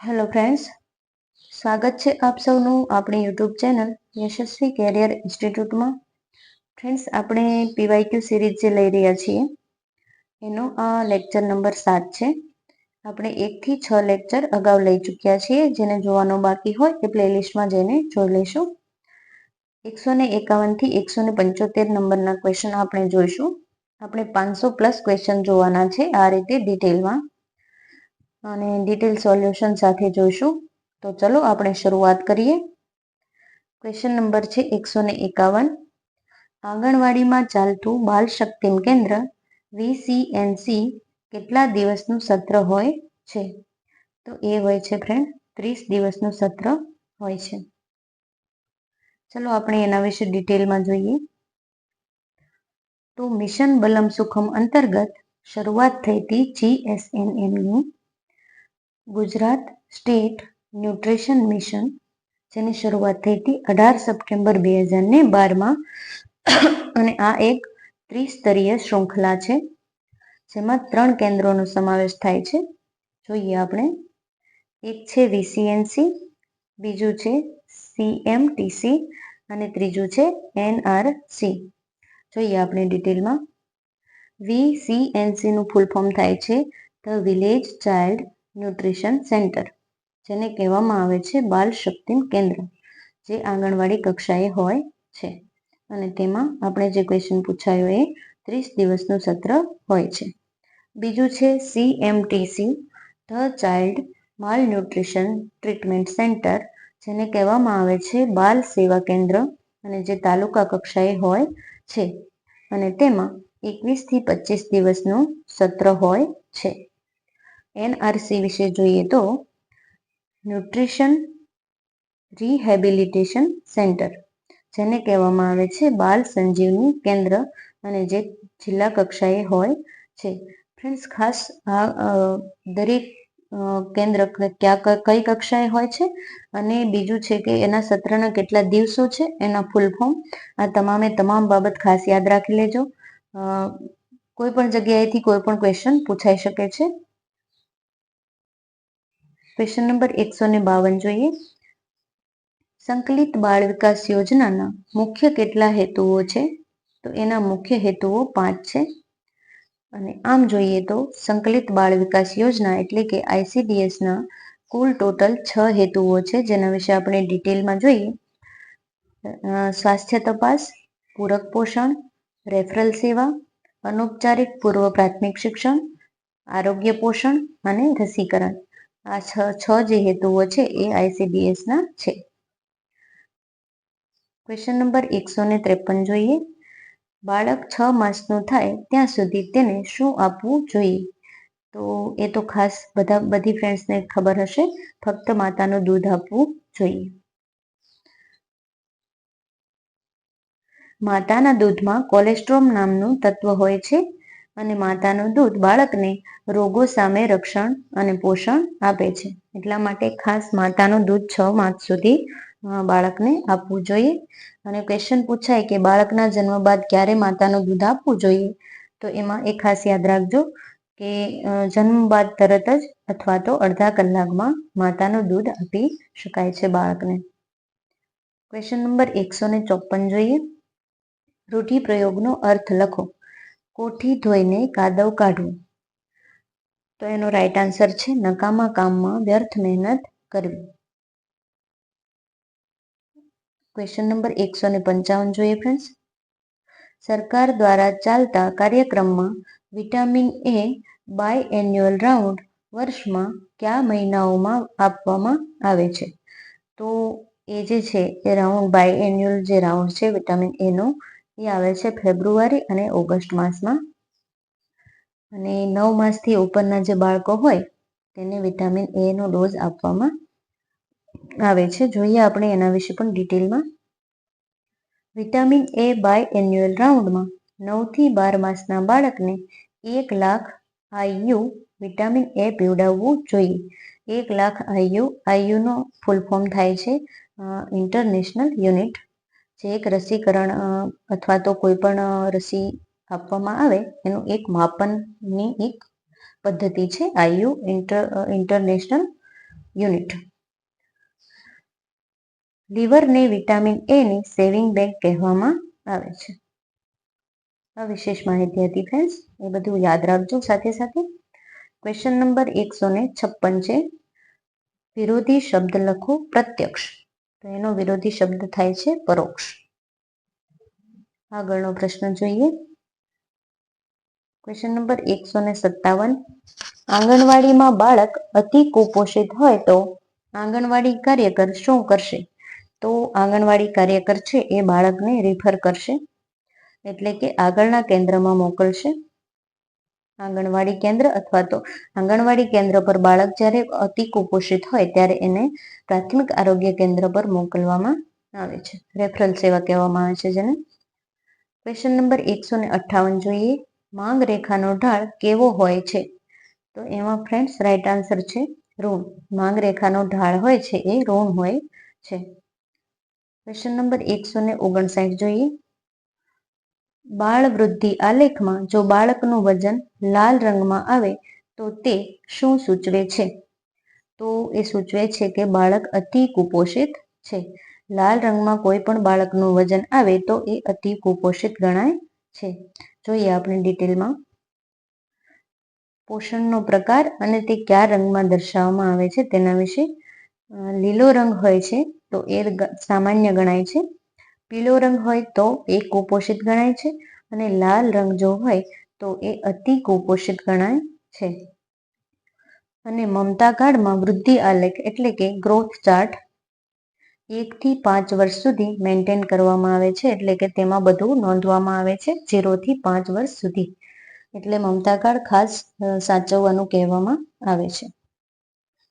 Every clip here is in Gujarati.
હેલો ફ્રેન્ડ્સ સ્વાગત છે આપ સૌનું આપણી યુટ્યુબ ચેનલ યશસ્વી કેરિયર ઇન્સ્ટિટ્યૂટમાં ફ્રેન્ડ્સ આપણે પીવાયક્યુ સિરીઝ જે લઈ રહ્યા છીએ, એનો આ લેક્ચર નંબર સાત છે. આપણે એકથી છ લેક્ચર અગાઉ લઈ ચૂક્યા છીએ, જેને જોવાનો બાકી હોય એ પ્લેલિસ્ટમાં જઈને જોઈ લઈશું. એકસો ને એકાવનથી એકસો ને પંચોતેર નંબરના ક્વેશ્ચન આપણે જોઈશું. આપણે પાંચસો પ્લસ ક્વેશ્ચન જોવાના છે આ રીતે ડિટેલમાં અને ડિટેલ સોલ્યુશન સાથે જોઈશું. તો ચલો આપણે શરૂઆત કરીએ. ક્વેશ્ચન નંબર છે એકસો ને એકાવન. આંગણવાડીમાં ચાલતું બાલ શક્તિમ કેન્દ્ર વીસીએનસી કેટલા દિવસનું સત્ર હોય છે? તો એ હોય છે ફ્રેન્ડ ત્રીસ દિવસનું સત્ર હોય છે. ચલો આપણે એના વિશે ડિટેલમાં જોઈએ. તો મિશન બલમ સુખમ અંતર્ગત શરૂઆત થઈ હતી જીએસએનએમની ગુજરાત સ્ટેટ ન્યુટ્રિશન મિશન, જેની શરૂઆત થઈ હતી અઢાર સપ્ટેમ્બર બે હજાર ને બારમાં. અને આ એક ત્રિસ્તરીય શૃંખલા છે, જેમાં ત્રણ કેન્દ્રોનો સમાવેશ થાય છે. જોઈએ આપણે. એક છે વીસીએનસી, બીજું છે સીએમટીસી અને ત્રીજું છે એનઆરસી. જોઈએ આપણે ડિટેલમાં. વીસીએનસીનું ફૂલ ફોર્મ થાય છે the village child nutrition centre, જેને કહેવામાં આવે છે બાલ શક્તિ કેન્દ્ર, જે આંગણવાડી કક્ષાએ હોય છે. અને તેમાં આપણે જે ક્વેશ્ચન પૂછાયો એ ત્રીસ દિવસનું સત્ર હોય છે. બીજું છે CMTC the child malnutrition treatment centre, જેને કહેવામાં આવે છે બાલ સેવા કેન્દ્ર અને જે તાલુકા કક્ષાએ હોય છે. અને તેમાં એકવીસથી પચીસ દિવસનું સત્ર હોય છે. એનઆરસી વિશે જોઈએ તો ન્યુટ્રિશન રિહેબિલિટેશન સેન્ટર, જેને કહેવામાં આવે છે બાલ સંજીવની કેન્દ્ર અને જે જિલ્લા કક્ષાએ હોય છે. ફ્રેન્ડ્સ, ખાસ આ દરેક કેન્દ્ર ક્યાં કઈ કક્ષાએ હોય છે? અને બીજું છે કે એના સત્રના કેટલા દિવસો છે? એના ફૂલ ફોર્મ આ તમામે તમામ બાબત ખાસ યાદ રાખી લેજો. કોઈ પણ જગ્યાએથી કોઈ પણ ક્વેશ્ચન પૂછાઈ શકે છે. ક્વેશ્ચન નંબર એકસો ને બાવન જોઈએ. સંકલિત બાળ વિકાસ યોજનાના મુખ્ય કેટલા હેતુઓ છે? તો એના મુખ્ય હેતુઓ પાંચ છે. અને આમ જોઈએ તો સંકલિત બાળ વિકાસ યોજના એટલે કે આઈસીડીએસના કુલ ટોટલ છ હેતુઓ છે. જેના વિશે આપણે ડિટેલમાં જોઈએ. સ્વાસ્થ્ય તપાસ, પૂરક પોષણ, રેફરલ સેવા, અનૌપચારિક પૂર્વ પ્રાથમિક શિક્ષણ, આરોગ્ય પોષણ અને રસીકરણ. આ છ છ જે હેતુઓ છે એ આઈસીડીએસના છે. ક્વેશ્ચન નંબર એકસો ને ત્રેપન જોઈએ. બાળક છ માસનું થાય ત્યાં સુધી તેને શું આપવું જોઈએ? તો એ તો ખાસ બધા, બધી ફ્રેન્ડ્સને ખબર હશે. ફક્ત માતાનું દૂધ આપવું જોઈએ. માતાના દૂધમાં કોલેસ્ટ્રોમ નામનું તત્વ હોય છે. અને માતાનું દૂધ બાળકને રોગો સામે રક્ષણ અને પોષણ આપે છે. એટલા માટે ખાસ માતાનું દૂધ છ માસ સુધી બાળકને આપવું જોઈએ. અને ક્વેશ્ચન પૂછાય કે બાળકના જન્મ બાદ ક્યારે માતાનું દૂધ આપવું જોઈએ? તો એમાં એ ખાસ યાદ રાખજો કે જન્મ બાદ તરત જ અથવા તો અડધા કલાકમાં માતાનું દૂધ આપી શકાય છે બાળકને. ક્વેશ્ચન નંબર એકસો ને ચોપન જોઈએ. રૂઢિ પ્રયોગનો અર્થ લખો. કોઠી ધોઈને કાદવ કાઢવું. તો એનો રાઈટ આન્સર છે નકામા કામમાં વ્યર્થ મહેનત કરવી. ક્વેશ્ચન નંબર એકસો ને પંચાવન જોઈએ ફ્રેન્ડ્સ સરકાર દ્વારા ચાલતા કાર્યક્રમમાં vitamin A biannual round વર્ષમાં કયા મહિનાઓમાં આપવામાં આવે છે? તો એ જે છે એ રાઉન્ડ બાય એન્યુઅલ જે રાઉન્ડ છે વિટામિન એનો એ આવે છે ફેબ્રુઆરી અને ઓગસ્ટ માસમાં. અને નવ માસથી ઉપરના જે બાળકો હોય, તેને વિટામિન એનો ડોઝ આપવામાં આવે છે. જોઈએ આપણે એના વિશે પણ ડિટેલમાં. વિટામિન એ બાય એન્યુઅલ રાઉન્ડમાં નવથી બાર માસના બાળકને એક લાખ આઈયુ વિટામિન એ પીવડાવવું જોઈએ. એક લાખ આઈયુ આઈયુનો ફૂલ ફોર્મ થાય છે ઇન્ટરનેશનલ યુનિટ જે એક રસીકરણ અથવા તો કોઈ પણ રસી આપવામાં આવે, એનું એક માપનની એક પદ્ધતિ છે આઈયુ ઇન્ટર ઇન્ટરનેશનલ યુનિટ. લીવરને વિટામિન એ ની સેવિંગ બેંક કહેવામાં આવે છે. આ વિશેષ માહિતી હતી ફ્રેન્ડ્સ એ બધું યાદ રાખજો. સાથે સાથે ક્વેશ્ચન નંબર એકસો ને છપ્પન છે, વિરોધી શબ્દ લખો પ્રત્યક્ષ. તો એનો વિરોધી શબ્દ થાય છે પરોક્ષ. આગળનો પ્રશ્ન જોઈએ. ક્વેશ્ચન નંબર એકસો ને સત્તાવન. આંગણવાડીમાં બાળક અતિ કુપોષિત હોય તો આંગણવાડી કાર્યકર શું કરશે? તો આંગણવાડી કાર્યકર છે એ બાળકને રિફર કરશે. એટલે કે આગળના કેન્દ્રમાં મોકલશે. આંગણવાડી કેન્દ્ર અથવા તો આંગણવાડી કેન્દ્ર પર બાળક જ્યારે અતિ કુપોષિત હોય ત્યારે એને પ્રાથમિક આરોગ્ય કેન્દ્ર પર મોકલવામાં આવે છે. રેફરલ સેવા કહેવામાં આવે છે જેને. ક્વેશ્ચન નંબર એકસો ને અઠ્ઠાવન જોઈએ. માંગ રેખાનો ઢાળ કેવો હોય છે? તો એમાં ફ્રેન્ડ્સ રાઈટ આન્સર છે ઋણ. માંગ રેખાનો ઢાળ હોય છે એ ઋણ હોય છે. ક્વેશ્ચન નંબર એકસો ને ઓગણસાઠ જોઈએ. બાળ વૃદ્ધિ આલેખમાં જો બાળકનું વજન લાલ રંગમાં આવે, તો તે શું સૂચવે છે? તો એ સૂચવે છે કે બાળક અતિ કુપોષિત છે. લાલ રંગમાં કોઈ પણ બાળકનું વજન આવે, તો એ અતિ કુપોષિત ગણાય છે. જોઈએ આપણે ડિટેલમાં. પોષણનો પ્રકાર અને તે કયા રંગમાં દર્શાવવામાં આવે છે તેના વિશે. લીલો રંગ હોય છે, તો એ સામાન્ય ગણાય છે. પીળો રંગ હોય તો એ કુપોષિત ગણાય છે અને લાલ રંગ જો હોય તો એ અતિ કુપોષિત ગણાય છે. અને મમતા કાળમાં વૃદ્ધિ આલેખ એટલે કે ગ્રોથ ચાર્ટ એકથી પાંચ વર્ષ સુધી મેન્ટેન કરવામાં આવે છે એટલે કે તેમાં બધું નોંધવામાં આવે છે ઝીરોથી પાંચ વર્ષ સુધી. એટલે મમતા કાળ ખાસ સાચવવાનું કહેવામાં આવે છે.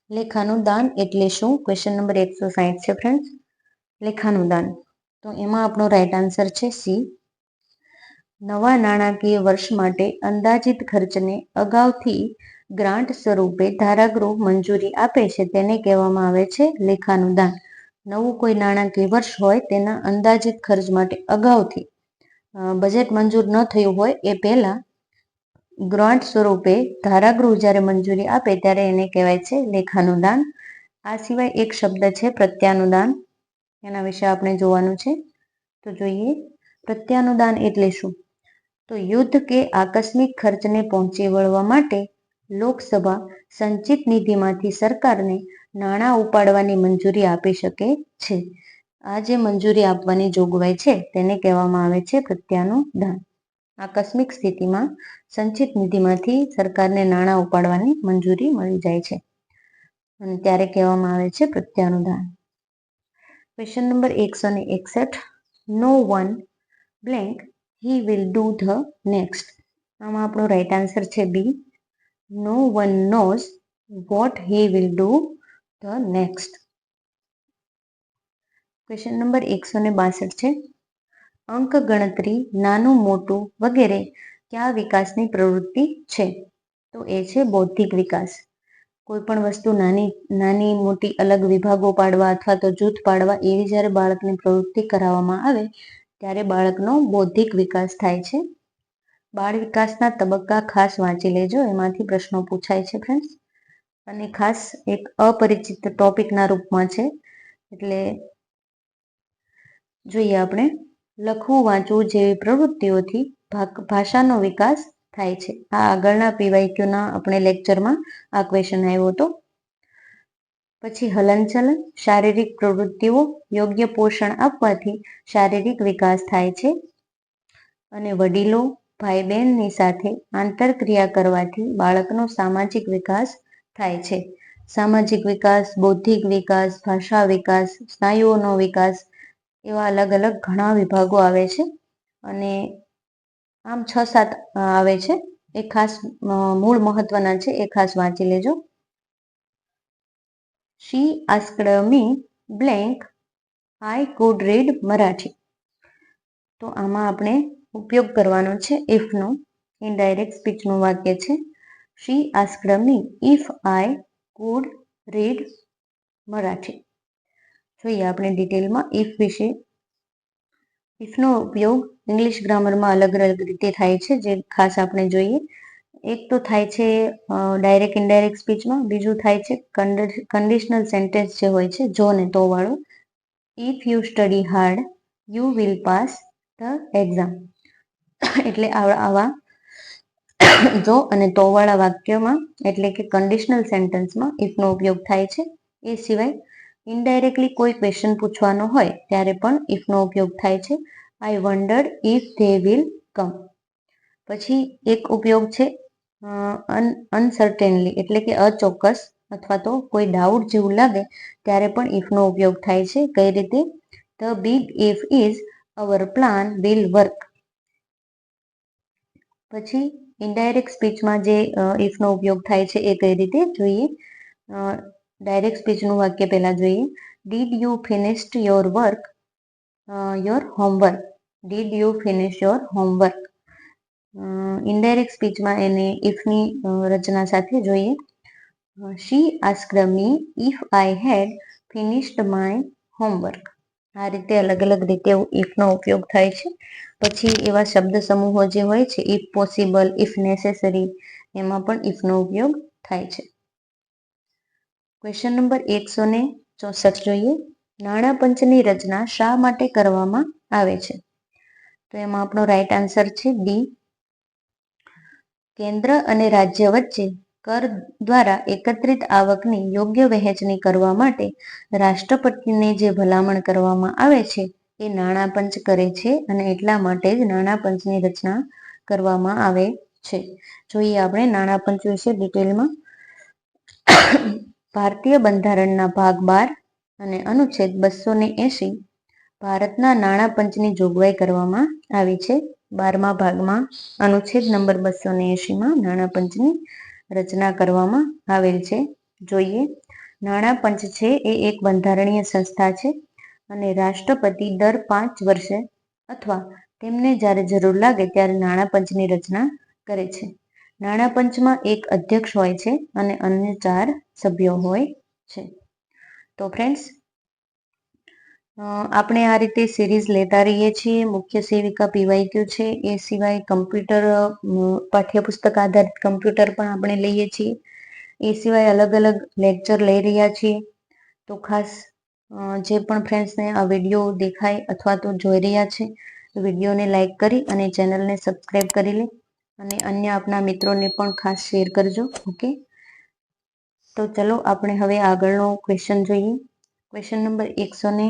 લેખાનું દાન એટલે શું? ક્વેશ્ચન નંબર એકસો સાહીઠ છે ફ્રેન્ડ્સ લેખાનું દાન. તો એમાં આપણો રાઈટ આન્સર છે સી નવા નાણાકીય વર્ષ માટે અંદાજિત ખર્ચને અગાઉથી ગ્રાન્ટ સ્વરૂપે ધારાગૃહ મંજૂરી આપે છે તેને કહેવામાં આવે છે લેખાનું દાન નવું કોઈ નાણાકીય વર્ષ હોય તેના અંદાજિત ખર્ચ માટે અગાઉથી. બજેટ મંજૂર ન થયું હોય એ પહેલા ગ્રાન્ટ સ્વરૂપે ધારાગૃહ જ્યારે મંજૂરી આપે ત્યારે એને કહેવાય છે લેખાનું દાન આ સિવાય એક શબ્દ છે પ્રત્યાનુદાન. એના વિશે આપણે જોવાનું છે. તો જોઈએ, પ્રત્યાનુદાન એટલે શું? તો યુદ્ધ કે આકસ્મિક ખર્ચને પહોંચી વળવા માટે લોકસભા સંચિત નિધિમાંથી સરકારને નાણાં ઉપાડવાની મંજૂરી આપી શકે છે. આ જે મંજૂરી આપવાની જોગવાઈ છે, તેને કહેવામાં આવે છે પ્રત્યાનુદાન. આકસ્મિક સ્થિતિમાં સંચિત નિધિમાંથી સરકારને નાણાં ઉપાડવાની મંજૂરી મળી જાય છે. અને ત્યારે કહેવામાં આવે છે પ્રત્યાનુદાન. ક્વેશ્ચન નંબર એકસો ને એકસઠ no one blank he will do the next આમાં આપણો રાઈટ આન્સર છે B no one knows what he will do the next question number એકસો ને બાસઠ છે. અંક ગણતરી નાનું મોટું વગેરે કયા વિકાસની પ્રવૃત્તિ છે? તો એ છે બૌદ્ધિક વિકાસ. કોઈ પણ વસ્તુ નાની નાની, મોટી, અલગ વિભાગો પાડવા અથવા તો જૂથ પાડવા એવી જ્યારે બાળકની પ્રવૃત્તિ કરાવવામાં આવે, ત્યારે બાળકનો બૌદ્ધિક વિકાસ થાય છે. બાળ વિકાસના તબક્કા ખાસ વાંચી લેજો, એમાંથી પ્રશ્નો પૂછાય છે ફ્રેન્ડ્સ અને ખાસ એક અપરિચિત ટોપિકના રૂપમાં છે, એટલે જોઈએ આપણે, લખવું, વાંચવું જેવી પ્રવૃત્તિઓથી ભાષાનો વિકાસ થાય છે. આ આગળના પીવાયક્યુના આપણે લેક્ચરમાં આ ક્વેશ્ચન આવ્યો હતો. પછી હલનચલન, શારીરિક પ્રવૃત્તિઓ, યોગ્ય પોષણ આપવાથી શારીરિક વિકાસ થાય છે. અને વડીલો ભાઈ બહેનની સાથે આંતરક્રિયા કરવાથી બાળકનો સામાજિક વિકાસ થાય છે. સામાજિક વિકાસ, બૌદ્ધિક વિકાસ, ભાષા વિકાસ, સ્નાયુઓનો વિકાસ એવા અલગ અલગ ઘણા વિભાગો આવે છે. અને આમ છ, સાત આવે છે. એ ખાસ મૂળ મહત્વના છે. એ ખાસ વાંચી લેજો. She asked me blank I could read Marathi તો આમાં આપણે ઉપયોગ કરવાનો છે ઇફનો ઇનડાયરેક્ટ સ્પીચનું વાક્ય છે. She asked me if I could read Marathi જોઈએ આપણે ડિટેલમાં ઇફ વિશે ઇફનો ઉપયોગ ઇંગ્લિશ ગ્રામરમાં અલગ અલગ રીતે થાય છે, જે ખાસ આપણે જોઈએ. એક તો થાય છે ડાયરેક્ટ ઇનડાયરેક્ટ સ્પીચમાં બીજું થાય છે કન્ડિશનલ સેન્ટેન્સ જે હોય છે, જો ને તો વાળું. If you study hard you will pass the exam એટલે આવા જો અને તો વાળા વાક્યમાં, એટલે કે કન્ડિશનલ સેન્ટેન્સમાં ઇફનો ઉપયોગ થાય છે, એ સિવાય ઇનડાયરેક્ટલી કોઈ ક્વેશ્ચન પૂછવાનો હોય, ત્યારે પણ ઇફનો ઉપયોગ થાય છે. I wonder if they will come પછી એક ઉપયોગ છે અનસર્ટેનલી એટલે કે અચોક્કસ અથવા તો કોઈ ડાઉટ જેવું લાગે, ત્યારે પણ ઇફનો ઉપયોગ થાય છે. કઈ રીતે? The big if is our plan will work પછી ઇનડાયરેક્ટ સ્પીચમાં જે ઇફનો ઉપયોગ થાય છે એ કઈ રીતે? જોઈએ. ડાયરેક્ટ સ્પીચનું વાક્ય પહેલાં જોઈએ. Did you finished your work your homework did you finish your homework indirect સ્પીચમાં એને ઇફની રચના સાથે જોઈએ. She asked me if I had finished my homework આ રીતે અલગ અલગ રીતે ઇફનો ઉપયોગ થાય છે. પછી એવા શબ્દ સમૂહો જે હોય છે ઇફ પોસિબલ ઇફ નેસેસરી એમાં પણ ઇફનો ઉપયોગ થાય છે. ક્વેશ્ચન નંબર એકસો ને ચોસઠ જોઈએ. નાણાં પંચની રચના શા માટે કરવામાં આવે છે? તો એમાં આપણો રાઈટ આન્સર છે ડી કેન્દ્ર અને રાજ્ય વચ્ચે કર દ્વારા એકત્રિત આવકની યોગ્ય વહેંચણી કરવા માટે રાષ્ટ્રપતિને જે ભલામણ કરવામાં આવે છે, એ નાણાં પંચ કરે છે અને એટલા માટે જ નાણાં પંચની રચના કરવામાં આવે છે. જોઈએ આપણે નાણાં પંચ વિશે ડિટેલમાં ભારતીય બંધારણના ભાગ બાર અને અનુચ્છેદ બસો ને એસી ભારતના નાણાં પંચની જોગવાઈ કરવામાં આવી છે. બારમા ભાગમાં અનુચ્છેદ નંબર બસો ને એસીમાં નાણાં પંચની રચના કરવામાં આવેલ છે. જોઈએ, નાણાં પંચ છે એ એક બંધારણીય સંસ્થા છે અને રાષ્ટ્રપતિ દર પાંચ વર્ષે અથવા તેમને જ્યારે જરૂર લાગે ત્યારે નાણાં પંચની રચના કરે છે. નાણાં પંચમાં એક અધ્યક્ષ હોય છે અને અન્ય ચાર સભ્યો હોય છે. તો ફ્રેન્ડ્સ આપણે આ રીતે સિરીઝ લેતા રહીએ છીએ. મુખ્ય સેવિકા પીવાયક્યુ છે. એ સિવાય કમ્પ્યુટર પાઠ્યપુસ્તક આધારિત કમ્પ્યુટર પણ આપણે લઈએ છીએ. એ સિવાય અલગ અલગ લેક્ચર લઈ રહ્યા છીએ. તો ખાસ જે પણ ફ્રેન્ડ્સને આ વીડિયો દેખાય અથવા તો જોઈ રહ્યા છે વિડીયોને લાઈક કરી અને ચેનલને સબસ્ક્રાઈબ કરી લે. અને અન્ય આપણા મિત્રોને પણ ખાસ શેર કરજો ઓકે તો ચલો આપણે હવે આગળનો ક્વેશ્ચન જોઈએ. ક્વેશ્ચન નંબર એકસો ને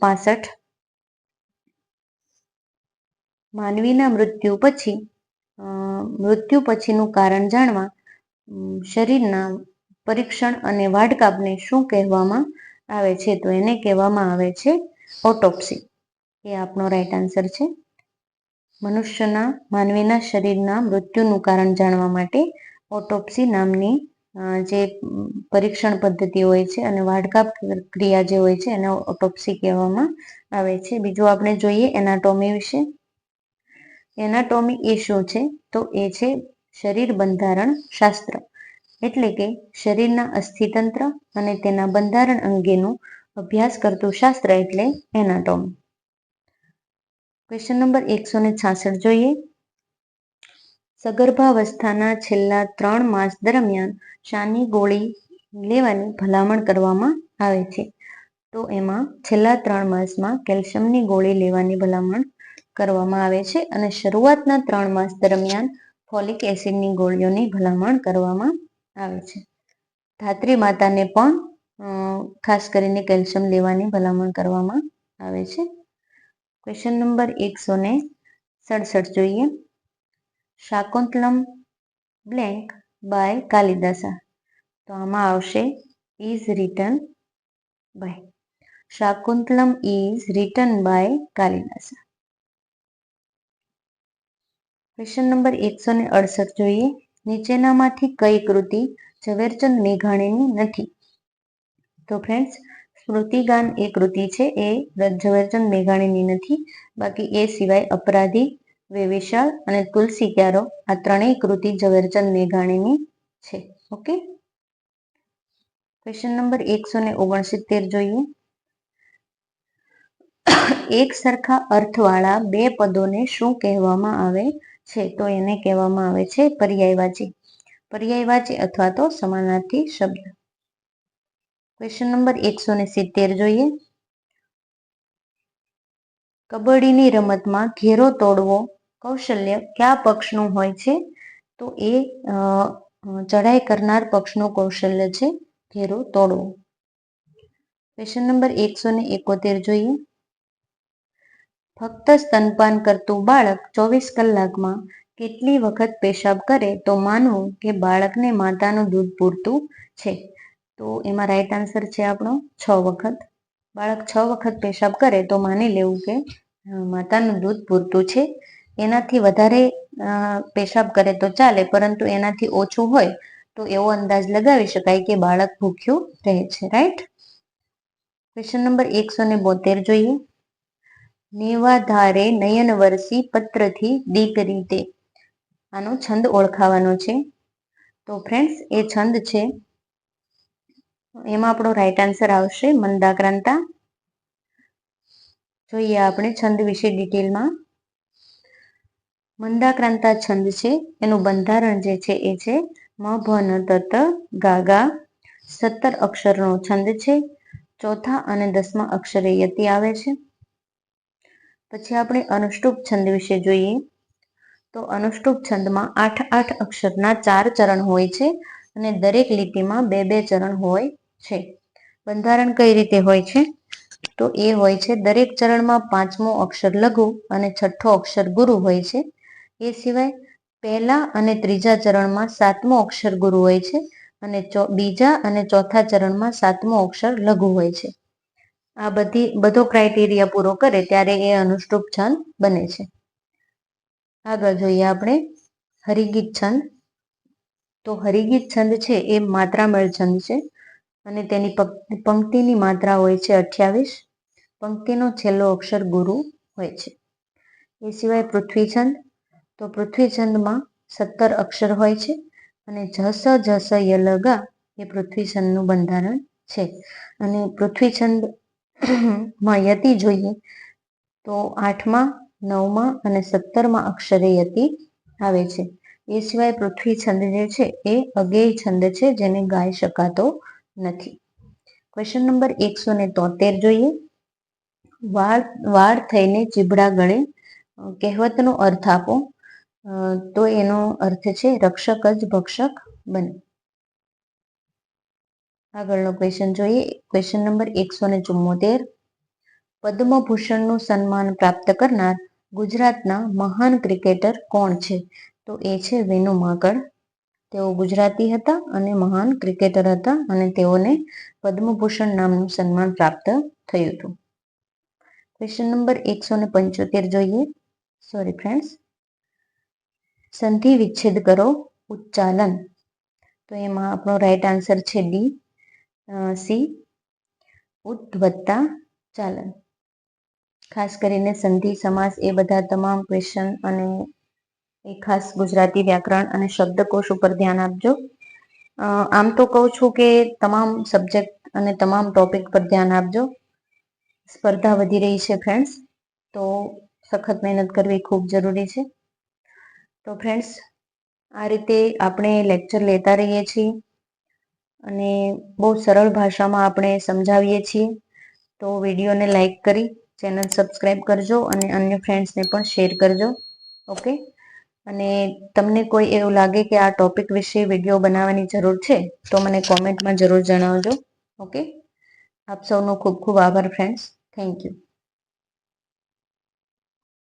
પાસઠ. માનવીના મૃત્યુ પછી મૃત્યુ પછીનું કારણ જાણવા શરીરના પરીક્ષણ અને વાઢકાપને શું કહેવામાં આવે છે? તો એને કહેવામાં આવે છે ઓટોપ્સી એ આપણો રાઈટ આન્સર છે. મનુષ્યના માનવીના શરીરના મૃત્યુનું કારણ જાણવા માટે ઓટોપ્સી નામની જે પરીક્ષણ પદ્ધતિ હોય છે અને વાડકા ક્રિયા જે હોય છે એને ઓટોપ્સી કહેવામાં આવે છે. બીજું આપણે જોઈએ એનાટોમી વિશે. એનાટોમી એ શું છે? તો એ છે શરીર બંધારણ શાસ્ત્ર. એટલે કે શરીરના અસ્થિતંત્ર અને તેના બંધારણ અંગેનું અભ્યાસ કરતું શાસ્ત્ર એટલે એનાટોમી. ક્વેશ્ચન નંબર એકસો ને છાસઠ જોઈએ. સગર્ભાવસ્થાના છેલ્લા ત્રણ માસ દરમિયાન શાની ગોળી લેવાની ભલામણ કરવામાં આવે છે. તો એમાં છેલ્લા ત્રણ માસમાં કેલ્શિયમની ગોળી લેવાની ભલામણ કરવામાં આવે છે અને શરૂઆતના ત્રણ માસ દરમિયાન ફોલિક એસિડની ગોળીઓની ભલામણ કરવામાં આવે છે. ધાત્રી માતાને પણ ખાસ કરીને કેલ્શિયમ લેવાની ભલામણ કરવામાં આવે છે. ક્વેશ્ચન નંબર એકસો ને સડસઠ જોઈએ શાકુંતલમ બ્લેન્ક બાય કાલિદાસા તો આમાં આવશે is written by Shakuntalam is written by Kalidasa question number એકસો ને અડસઠ જોઈએ નીચેનામાંથી કઈ કૃતિ ઝવેરચંદ મેઘાણીની નથી તો ફ્રેન્ડ્સ સ્મૃતિગાન એ કૃતિ છે. એ ઝવેરચંદ મેઘાણીની નથી. બાકી એ સિવાય અપરાધી, વેવિશાળ અને તુલસી ક્યારો આ ત્રણેય કૃતિ ઝવેરચંદ મેઘાણીની છે. ઓકે? ક્વેશ્ચન નંબર એકસો ને ઓગણસિત્તેર જોઈએ. એક સરખા અર્થવાળા બે પદોને શું કહેવામાં આવે છે? તો એને કહેવામાં આવે છે પર્યાયવાચી. પર્યાયવાચી અથવા તો સમાનાર્થી શબ્દ. ક્વેશ્ચન નંબર એકસો ને સિત્તેર જોઈએ. કબડ્ડીની રમતમાં ઘેરો તોડવો કૌશલ્ય કયા પક્ષનું હોય છે? તો એ ચઢાઈ કરનાર પક્ષનું કૌશલ્ય છે ઘેરો તોડવો. ક્વેશ્ચન નંબર એકસો ને એકોતેર જોઈએ. ફક્ત સ્તનપાન કરતું બાળક ચોવીસ કલાકમાં કેટલી વખત પેશાબ કરે તો માનવું કે બાળકને માતાનું દૂધ પૂરતું છે? તો એમાં રાઈટ આન્સર છે આપણો છ વખત. બાળક છ વખત પેશાબ કરે તો માની લેવું કે માતાનું દૂધ પૂરતું છે. એનાથી વધારે પેશાબ કરે તો ચાલે, પરંતુ એનાથી ઓછું હોય તો એવો અંદાજ લગાવી શકાય કે બાળક ભૂખ્યું રહે છે રાઈટ ક્વેશ્ચન નંબર એકસો ને બોતેર જોઈએ. નેવાધારે નયન વરસી પત્રથી દીકરી તે. આનો છંદ ઓળખાવાનો છે. તો ફ્રેન્ડ્સ એ છંદ છે એમાં આપણો રાઈટ આન્સર આવશે મંદાક્રાંતા જોઈએ આપણે છંદ વિશે ડિટેલમાં મંદાક્રાંતા છંદ છે, એનું બંધારણ જે છે એ છે, મ ભન તત ગાગા સત્તર અક્ષરનો છંદ છે, ચોથા અને દસમા અક્ષરે યતિ આવે છે. પછી આપણે અનુષ્ટુપ છંદ વિશે જોઈએ. તો અનુષ્ટુપ છંદમાં આઠ આઠ અક્ષરના ચાર ચરણ હોય છે અને દરેક લીટીમાં બે બે ચરણ હોય છે. બંધારણ કઈ રીતે હોય છે? તો એ હોય છે, દરેક ચરણમાં પાંચમો અક્ષર લઘુ અને છઠ્ઠો અક્ષર ગુરુ હોય છે. એ સિવાય પહેલા અને ત્રીજા ચરણમાં સાતમો અક્ષર ગુરુ હોય છે અને બીજા અને ચોથા ચરણમાં સાતમો અક્ષર લઘુ હોય છે. આ બધી, બધો ક્રાઇટેરિયા પૂરો કરે ત્યારે એ અનુષ્ટુપ છંદ બને છે. આગળ જોઈએ આપણે હરિગીત છંદ. તો હરિગીત છંદ છે એ માત્રામેળ છંદ છે. અને તેની પંક્તિની માત્રા હોય છે અઠ્યાવીસ. પંક્તિનો છેલ્લો અક્ષર ગુરુ હોય છે. એ સિવાય પૃથ્વીછંદ તો પૃથ્વીછંદમાં સત્તર અક્ષર હોય છે અને જસ જસ યલગા એ પૃથ્વીછંદનું બંધારણ છે. અને પૃથ્વીછંદ માં યતિ જોઈએ તો આઠમાં, નવમાં અને સત્તરમાં અક્ષરે યતિ આવે છે. એ સિવાય પૃથ્વી છંદ જે છે એ અગેય છંદ છે જેને ગાઈ શકાતો નથી. ક્વેશ્ચન નંબર એકસો ને તોતેર જોઈએ. વાળ વાળ થઈને ચીબડા ગળે કહેવતનો અર્થ આપો. તો એનો અર્થ છે રક્ષક જ ભક્ષક બને. આગળનો ક્વેશ્ચન જોઈએ. ક્વેશ્ચન નંબર એકસો ને ચુમ્મોતેર. પદ્મભૂષણનું સન્માન પ્રાપ્ત કરનાર ગુજરાતના મહાન ક્રિકેટર કોણ છે? તો એ છે વેનુ માકડ. તેઓ ગુજરાતી હતા અને મહાન ક્રિકેટર હતા અને તેઓને પદ્મભૂષણ નામનું સન્માન પ્રાપ્ત થયું હતું. ક્વેશ્ચન નંબર એકસો ને પંચોતેર જોઈએ. સોરી ફ્રેન્ડ્સ સંધિ વિચ્છેદ કરો, ઉચ્ચાલન. તો એમાં આપણો રાઈટ આન્સર છે ડી સી ઉત ચાલન. ખાસ કરીને સંધિ સમાસ એ બધા તમામ ક્વેશ્ચન અને એ ખાસ ગુજરાતી વ્યાકરણ અને શબ્દકોશ ઉપર ધ્યાન આપજો. આમ તો કહું છું કે તમામ સબ્જેક્ટ અને તમામ ટોપિક પર ધ્યાન આપજો. સ્પર્ધા વધી રહી છે ફ્રેન્ડ્સ તો સખત મહેનત કરવી ખૂબ જરૂરી છે. તો ફ્રેન્ડ્સ આ રીતે આપણે લેક્ચર લેતા રહીએ છીએ અને બહુ સરળ ભાષામાં આપણે સમજાવીએ છીએ. તો વિડીયોને લાઈક કરી, ચેનલ સબસ્ક્રાઈબ કરજો અને અન્ય ફ્રેન્ડ્સને પણ શેર કરજો. ઓકે અને તમને કોઈ એવું લાગે કે આ ટોપિક વિશે વીડિયો બનાવવાની જરૂર છે, તો મને કોમેન્ટમાં જરૂર જણાવજો. ઓકે આપ સૌનો ખૂબ ખૂબ આભાર ફ્રેન્ડ્સ થેન્ક યુ